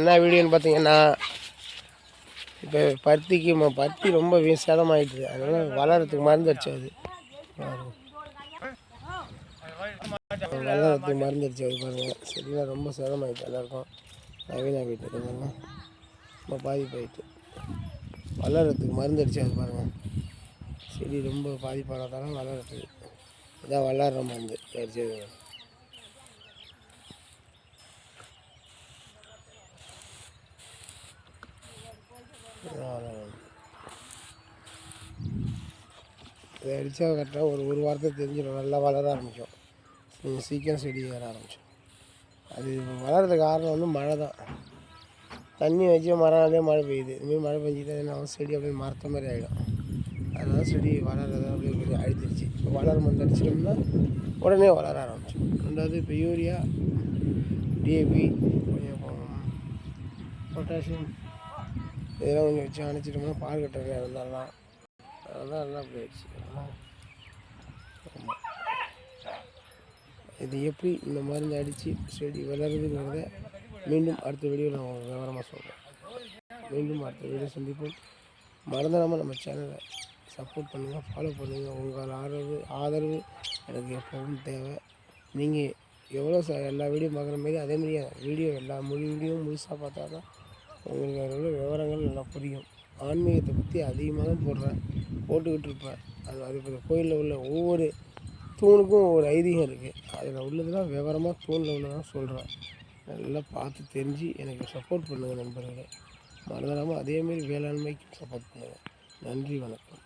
என்ன வீடியோன்னு பார்த்தீங்கன்னா இப்போ பருத்திக்கு பருத்தி ரொம்ப சேதமாகிட்டு சேதமாயிட்டுது. அதனால வளர்கிறதுக்கு மருந்து அடிச்சு அது. வளரத்துக்கு மருந்து அடிச்சு அது பாருங்கள் செடிலாம் ரொம்ப சேதமாயிட்டு எல்லாருக்கும். நவீனா போயிட்டு பாருங்க ரொம்ப பாதிப்பாயிட்டு. வளர்கிறதுக்கு மருந்து அடிச்சு அது பாருங்கள் செடி ரொம்ப பாதிப்பானதால வளர்கிறதுக்கு இதான் வளர்கிற மருந்து அடிச்சது இதை அடித்தா கரெக்டாக ஒரு ஒரு வாரத்தை தெரிஞ்சிடும். நல்லா வளர ஆரம்பிக்கும். கொஞ்சம் சீக்கிரம் செடி வர ஆரம்பிச்சோம் அது வளர்றதுக்கு காரணம் வந்து மழை தான். தண்ணி வச்சு மரம் மழை பெய்யுது. இதுமாரி மழை பெஞ்சிட்டு என்ன ஆகும், செடி அப்படியே மரத்த மாதிரி ஆகிடும் அதனால செடி வளர்றத அப்படியே கொஞ்சம் அழுத்திருச்சு இப்போ வளர மருந்து அடிச்சிட்டோம்னா உடனே வளர ஆரம்பிச்சோம் ரெண்டாவது இப்போ யூரியா டிஏபி கொஞ்சம் பொட்டாசியம் இதெல்லாம் கொஞ்சம் வச்சு அணைச்சிட்டோம்னா பால் கட்டுறது இருந்தாலும் அதெல்லாம் நல்லா போயிடுச்சு. ஆமாம் இது எப்படி இந்த மருந்து அடித்து செடி வளருதுங்கிறத மீண்டும் அடுத்த வீடியோ நான் உங்களுக்கு விவரமாக சொல்கிறேன் மீண்டும் அடுத்த வீடியோ சந்திப்போம். மறந்துடாமல் நம்ம சேனலை சப்போர்ட் பண்ணுங்கள் ஃபாலோ பண்ணுங்கள் உங்கள் ஆதரவு ஆதரவு எனக்கு எப்பவும் தேவை. நீங்கள் எவ்வளோ ச எல்லா வீடியோ பார்க்குற மாரி அதேமாதிரி வீடியோ எல்லா முழு வீடியோவும் முழுசாக பார்த்தா தான் உங்களுக்கு அதில் உள்ள விவரங்கள் நல்லா புரியும். ஆன்மீகத்தை பற்றி அதிகமாக தான் போடுறேன். போட்டுக்கிட்டு இருப்பேன். அது அது இப்போ கோயிலில் உள்ள ஒவ்வொரு தூணுக்கும் ஒவ்வொரு ஐதீகம் இருக்குது அதில் உள்ளதெல்லாம் விவரமாக தூணில் உள்ளதான் சொல்கிறேன் நல்லா பார்த்து தெரிஞ்சு எனக்கு சப்போர்ட் பண்ணுங்கள் நண்பர்களே. மறந்துடாமல் அதேமாரி வேளாண்மைக்கு சப்போர்ட் பண்ணுங்கள் நன்றி வணக்கம்.